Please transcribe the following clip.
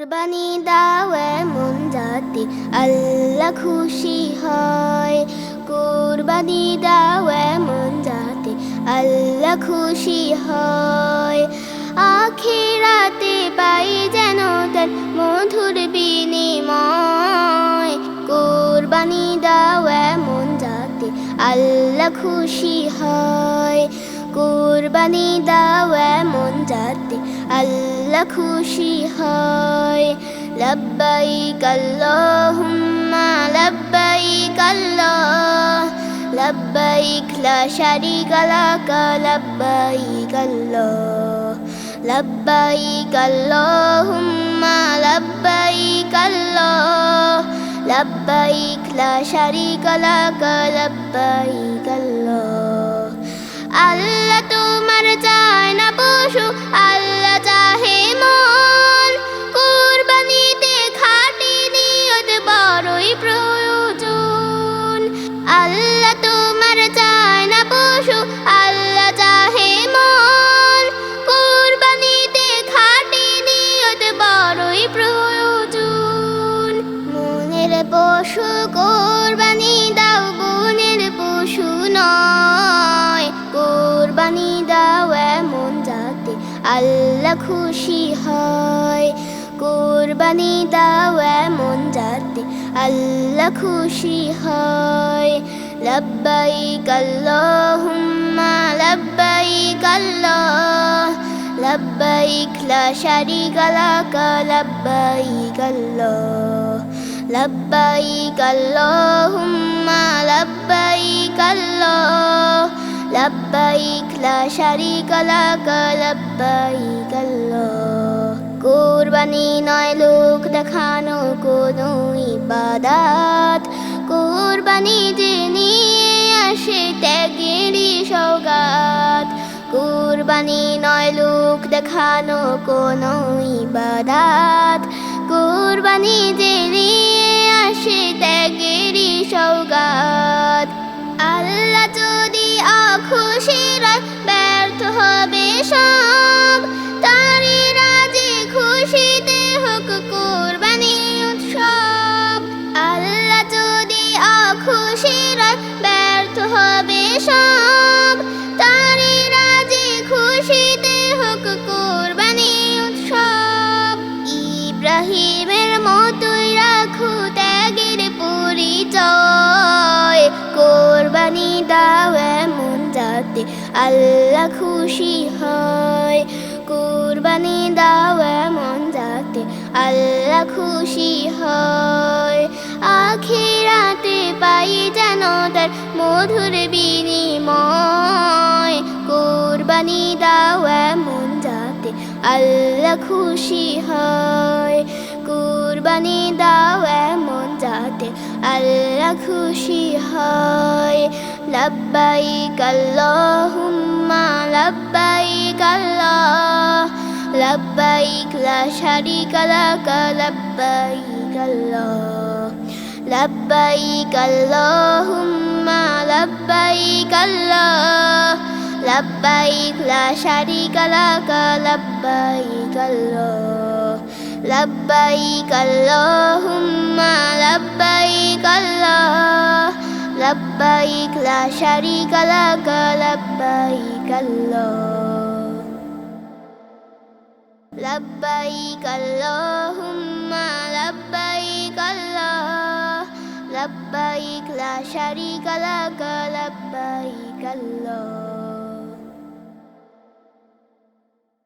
কুরবানি দাও এমন যাতে আল্লাহ খুশি হয়। কুরবানি দাও এমন যাতে আল্লাহ খুশি হয়। আখিরাতে পাই যেন তার মধুর বিনিময়। কুরবানি দাও এমন যাতে আল্লাহ খুশি হয়। কুরবানি দাও এমন যাতে আল্লাহ খুশি হয়। লব্বাইক আল্লাহুম্মা, লব্বাইক আল্লাহ, লব্বাইক লা শারিকা লাক, লব্বাইক আল্লাহ, লব্বাইক আল্লাহুম্মা, লব্বাইক আল্লাহ, লব্বাইক লা শারিকা লাক, লব্বাইক আল্লাহ। আল্লাহ তোমার চায় না পশু, আল্লাহ চাহে মন। কুরবানিতে খাটি নিয়ত বড়ই প্রয়োজন। আল্লাহ তোমার চায় না পশু, আল্লাহ চাহে মন। কুরবানিতে খাটি নিয়ত বড়ই প্রয়োজন। মনের পশু কোরবানি দাও বোনের পশু নয়। কোরবানি দাও এমন যাতে আল্লাহ খুশি হয়। কোরবানি দাও এমন যাতে আল্লাহ খুশি হয়। লব্বাইক আল্লাহুম্মা, লব্বাইক আল্লাহ, লব্বাইক লা শারিকা লাক, লব্বাইক আল্লাহ, লব্বাইক আল্লাহুম্মা, লব্বাইক আল্লাহ, লব্বাইক লব্বাইক আল্লাহ নয় লোক দেখানো কোনো ইবাদাত কোরবানি যে নিয়ে আসে ত্যাগেরই সৌগাত কোরবানি নয় লোক দেখানো কোনো ইবাদাত। কোরবানি যে ইব্রাহিমের মতোই রাখো ত্যাগের পরিচয়। কোরবানি দাও এমন যাতে আল্লাহ খুশি হয়। কোরবানি দাও এমন যাতে আল্লাহ খুশি হয়। আখিরাতে পাই যেন তার মধুর বিনিময়। আল্লাহ খুশি হয়। কুরবানি দাও এমন যাতে আল্লাহ খুশি হয়। লব্বাইক আল্লাহুম্মা, লব্বাইক আল্লাহ, লব্বাইক লা শারিকা লাক, লব্বাইক আল্লাহ, লব্বাইক আল্লাহুম্মা, লব্বাইক আল্লাহ। لبيك لا شريك لك لبيك الله لبيك اللهم لبيك الله لبيك لا شريك لك لبيك الله لبيك اللهم لبيك الله لبيك لا شريك لك لبيك الله